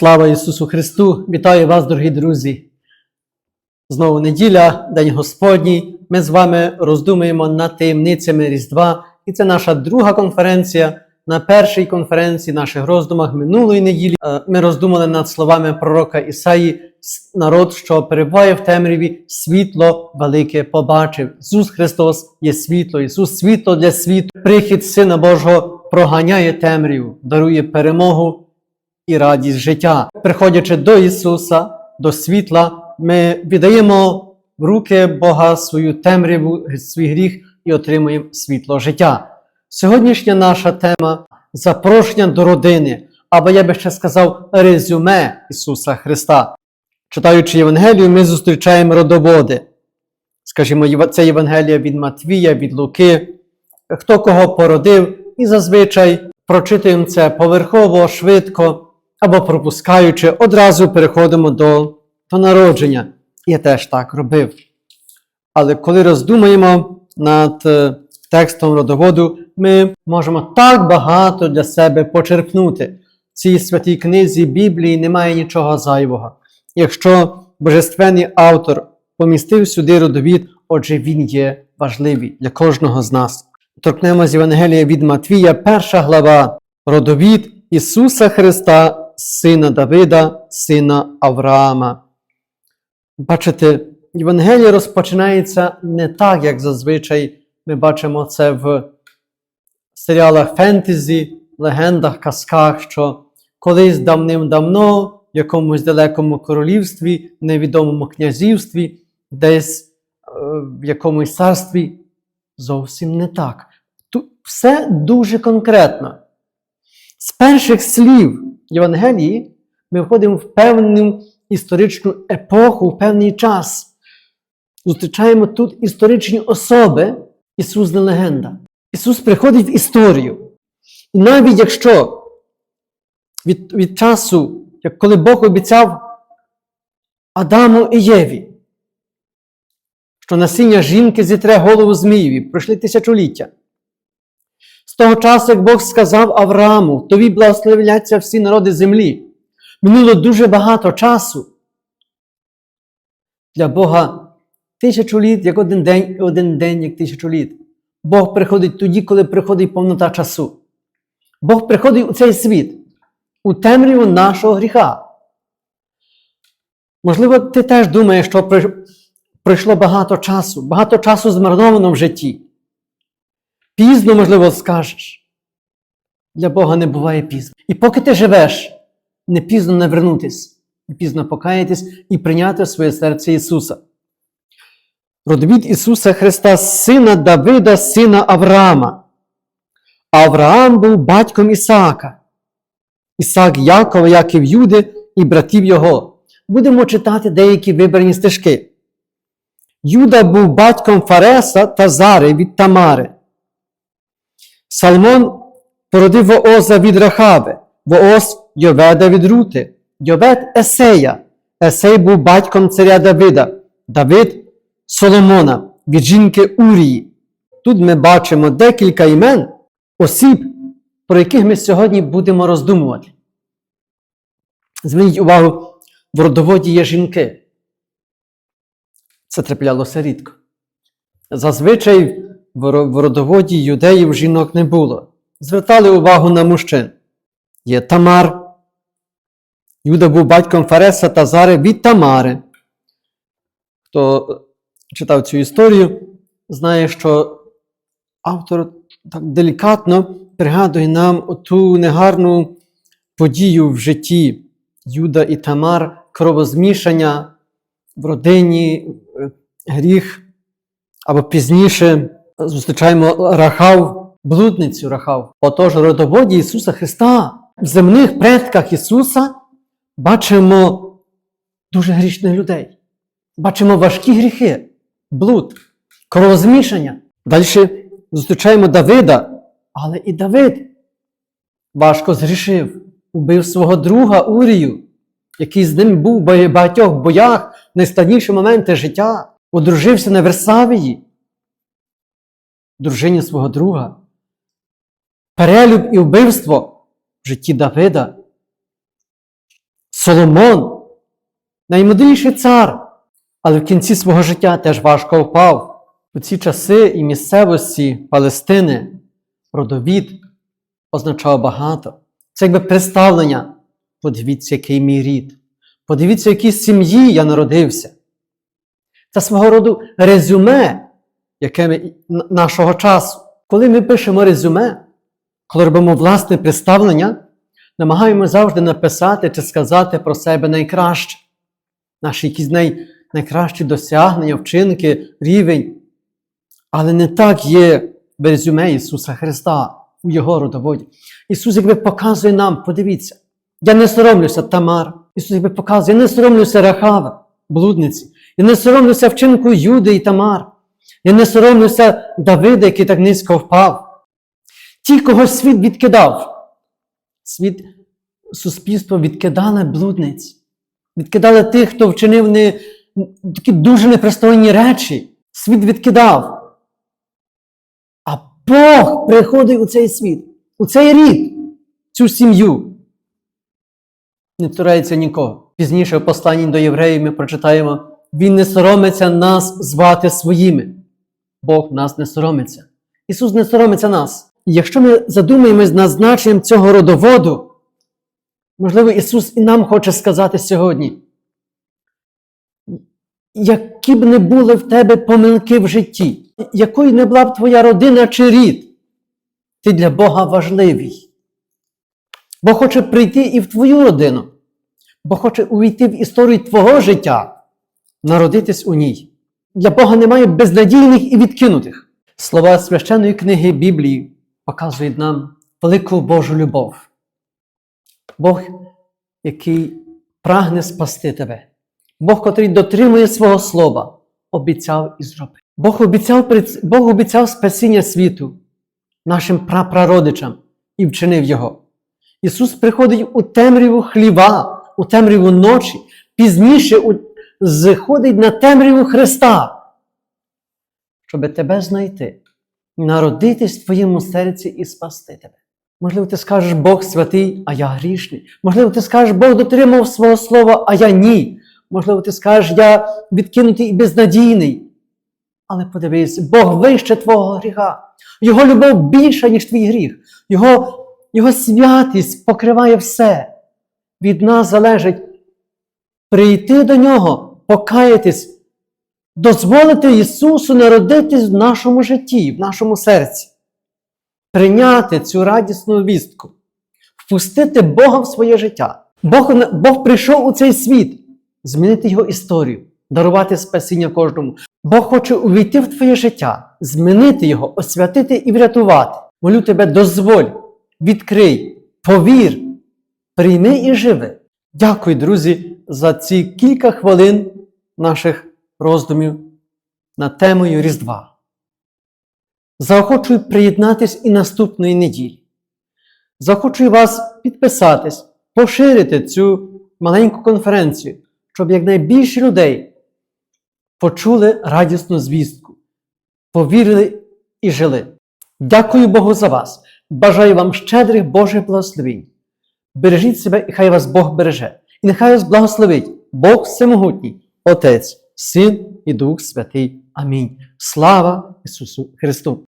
Слава Ісусу Христу! Вітаю вас, дорогі друзі! Знову неділя, День Господній. Ми з вами роздумуємо над таємницями Різдва. І це наша друга конференція. На першій конференції наших роздумах минулої неділі е, ми роздумали над словами пророка Ісаї народ, що перебуває в темряві, світло велике побачив. Ісус Христос є світло, Ісус світло для світу. Прихід Сина Божого проганяє темряву, дарує перемогу і радість життя. Приходячи до Ісуса, до світла, ми віддаємо в руки Бога свою темряву, свій гріх і отримуємо світло життя. Сьогоднішня наша тема запрошення до родини, або я би ще сказав, резюме Ісуса Христа. Читаючи Євангелію, ми зустрічаємо родоводи. Скажімо, це Євангелія від Матвія, від Луки, хто кого породив, і зазвичай прочитуємо це поверхово, швидко або пропускаючи, одразу переходимо до, до народження. Я теж так робив. Але коли роздумаємо над е, текстом родоводу, ми можемо так багато для себе почерпнути. В цій святій книзі Біблії немає нічого зайвого. Якщо божественний автор помістив сюди родовід, отже, він є важливий для кожного з нас. Торкнемо з Євангелія від Матвія, перша глава, родовід Ісуса Христа, сина Давида, сина Авраама. Бачите, Євангеліє розпочинається не так, як зазвичай ми бачимо це в серіалах фентезі, легендах, казках, що колись давним-давно в якомусь далекому королівстві, невідомому князівстві, десь е, в якомусь царстві зовсім не так. Тут все дуже конкретно. З перших слів Євангелії ми входимо в певну історичну епоху, в певний час. Зустрічаємо тут історичні особи, Ісус не легенда. Ісус приходить в історію. І навіть якщо від, від часу, як коли Бог обіцяв Адаму і Єві, що насіння жінки зітре голову Змієві, пройшли тисячоліття. Того часу, як Бог сказав Аврааму, тобі благословляться всі народи землі. Минуло дуже багато часу. Для Бога тисячу літ, як один день, один день, як тисячу літ. Бог приходить тоді, коли приходить повнота часу. Бог приходить у цей світ, у темряву нашого гріха. Можливо, ти теж думаєш, що прой- пройшло багато часу, багато часу змарновано в житті. Пізно, можливо, скажеш. Для Бога не буває пізно. І поки ти живеш, не пізно навернутись, не пізно покаятись і прийняти в своє серце Ісуса. Родовід Ісуса Христа, сина Давида, сина Авраама. Авраам був батьком Ісаака. Ісаак Якова, Яків Юди і братів його. Будемо читати деякі вибрані стежки. Юда був батьком Фареса та Зари від Тамари. Салмон породив Вооза від Рахави, Вооз Йоведа від Рути, Йовед Есея. Есей був батьком царя Давида, Давид Соломона від жінки Урії. Тут ми бачимо декілька імен осіб, про яких ми сьогодні будемо роздумувати. Зверніть увагу, в родоводі є жінки. Це траплялося рідко. Зазвичай в родоводі юдеїв жінок не було. Звертали увагу на мужчин. Є Тамар. Юда був батьком Фареса та Зари від Тамари. Хто читав цю історію, знає, що автор так делікатно пригадує нам ту негарну подію в житті Юда і Тамар, кровозмішання в родині, е, гріх, або пізніше зустрічаємо Рахав, блудницю Рахав. Отож, родоводі Ісуса Христа, в земних предках Ісуса бачимо дуже грішних людей. Бачимо важкі гріхи, блуд, кровозмішання. Далі зустрічаємо Давида, але і Давид важко згрішив, убив свого друга Урію, який з ним був в багатьох боях в найскладніші моменти життя, одружився на Версавії, дружині свого друга. Перелюб і вбивство в житті Давида Соломон, наймудріший цар, але в кінці свого життя теж важко впав. У ці часи і місцевості Палестини родовід означав багато. Це якби представлення. Подивіться, який мій рід. Подивіться, в якій сім'ї я народився. Це свого роду резюме, яке ми, нашого часу. Коли ми пишемо резюме, коли робимо власне представлення, намагаємося завжди написати чи сказати про себе найкраще, наші якісь най, найкращі досягнення, вчинки, рівень. Але не так є в резюме Ісуса Христа у Його родоводі. Ісус якби показує нам, подивіться, я не соромлюся Тамар. Ісус якби показує, я не соромлюся Рахава, блудниці. Я не соромлюся вчинку Юди і Тамар. Я не соромлюся Давида, який так низько впав. Ті, кого світ відкидав. Світ суспільство відкидали блудниць, відкидали тих, хто вчинив не, такі дуже непристойні речі. Світ відкидав. А Бог приходить у цей світ, у цей рід, цю сім'ю. Не цурається нікого. Пізніше в посланні до євреїв ми прочитаємо: Він не соромиться нас звати своїми. Бог нас не соромиться. Ісус не соромиться нас. І якщо ми задумаємось над значенням цього родоводу, можливо, Ісус і нам хоче сказати сьогодні, які б не були в тебе помилки в житті, якою не була б твоя родина чи рід, ти для Бога важливий. Бог хоче прийти і в твою родину, бо хоче увійти в історію твого життя, народитись у ній. Для Бога немає безнадійних і відкинутих. Слова священної книги Біблії показують нам велику Божу любов. Бог, який прагне спасти тебе. Бог, котрий дотримує свого слова, обіцяв і зробив. Бог обіцяв, Бог обіцяв спасіння світу нашим прапрародичам і вчинив його. Ісус приходить у темряву хліва, у темряву ночі, пізніше. Зходить на темряву Христа, щоб тебе знайти, народитись в твоєму серці і спасти тебе. Можливо, ти скажеш Бог святий, а я грішний. Можливо, ти скажеш, Бог дотримав свого слова, а я ні. Можливо, ти скажеш, я відкинутий і безнадійний. Але подивись, Бог вище твого гріха. Його любов більша, ніж твій гріх. Його, його святість покриває все. Від нас залежить прийти до нього, покаятись, дозволити Ісусу народитись в нашому житті, в нашому серці, прийняти цю радісну вістку, впустити Бога в своє життя. Бог, Бог прийшов у цей світ, змінити його історію, дарувати спасіння кожному. Бог хоче увійти в твоє життя, змінити його, освятити і врятувати. Молю тебе, дозволь, відкрий, повір, прийми і живи. Дякую, друзі, за ці кілька хвилин наших роздумів на темою Різдва. Заохочую приєднатись і наступної неділі. Заохочую вас підписатись, поширити цю маленьку конференцію, щоб якнайбільше людей почули радісну звістку, повірили і жили. Дякую Богу за вас. Бажаю вам щедрих Божих благословень. Бережіть себе, і хай вас Бог береже. І нехай вас благословить Бог Всемогутній, Отець, Син і Дух Святий. Амінь. Слава Ісусу Христу!